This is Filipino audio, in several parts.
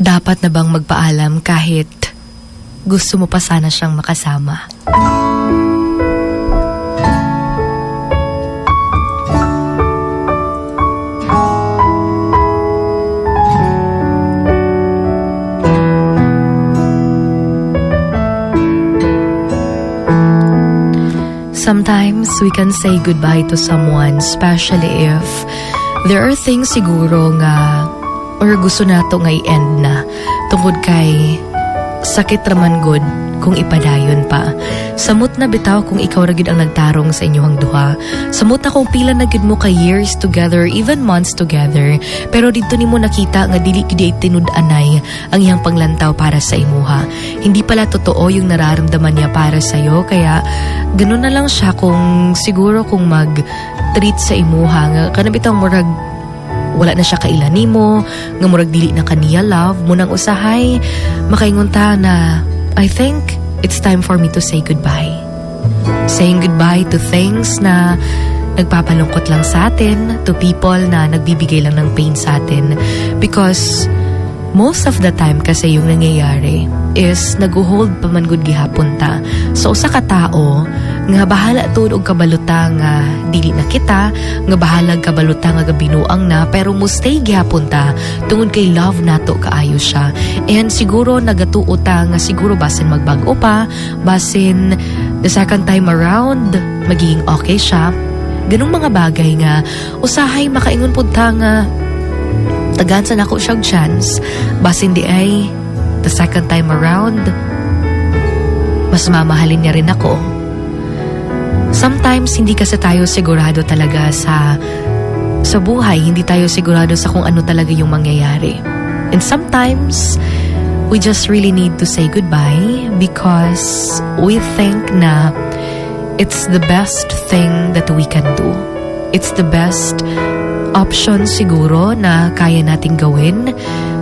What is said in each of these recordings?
Dapat na bang magpaalam kahit gusto mo pa sana siyang makasama? Sometimes we can say goodbye to someone, especially if there are things siguro nga or gusto nato nga i-end na tungod kay sakit raman good kung ipadayon pa. Samot na bitaw kung ikaw ra ang nagtarong sa inyong duha. Samot na kung pila na gid mo ka years together, even months together. Pero dito nimo nakita nga dili gid ay tinud-anay ang iyang panglantaw para sa imuha. Hindi pala totoo yung nararamdaman niya para sa iyo kaya ganun na lang siya kung siguro kung mag treat sa imuha nga kanabitang murag wala na siya kailan nimo nga murag dili na kaniya love. Mo nang usahay makaingon ta na I think it's time for me to say goodbye. Saying goodbye to things na nagpapalungkot lang sa atin to people na nagbibigay lang ng pain sa atin. Because most of the time kasi yung nangyayari is nag-hold pa man gud gihapon ta. So usa ka tao nga bahala tuod og kabaluta nga dili na kita nga bahala kabaluta nga gabinuang na pero mo stay gihapon ta tungod kay love nato kaayo siya. And siguro nagatuo ta nga siguro basin magbago pa basin the second time around magiging okay siya. Ganung mga bagay nga usahay makaingon pud ta nga tagaan sa nako siyang chance. Basin di ay the second time around mas mamahalin niya rin ako. Sometimes hindi kasi tayo sigurado talaga sa sa buhay. Hindi tayo sigurado sa kung ano talaga yung mangyayari. And sometimes we just really need to say goodbye because we think na it's the best thing that we can do. It's the best option siguro na kaya nating gawin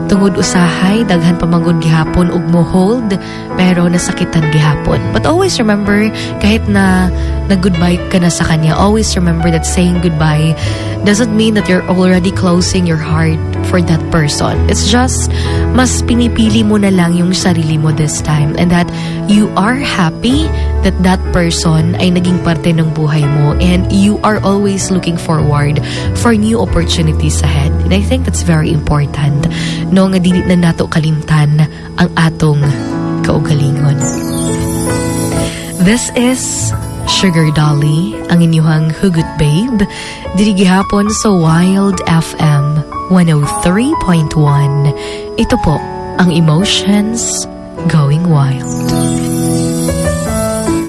tungod usahay daghan pamangod gihapon ug mo hold pero nasakitan gihapon but always remember kahit na nag-goodbye ka na sa kanya always remember that saying goodbye doesn't mean that you're already closing your heart for that person it's just mas pinipili mo na lang yung sarili mo this time and that you are happy that that person ay naging parte ng buhay mo and you are always looking forward for new opportunities ahead. And I think that's very important. No nga dili na nato kalimtan ang atong kaugalingon. This is Sugar Dolly, ang inyuhang hugot babe, diri gihapon sa Wild FM 103.1. Ito po ang Emotions Going Wild.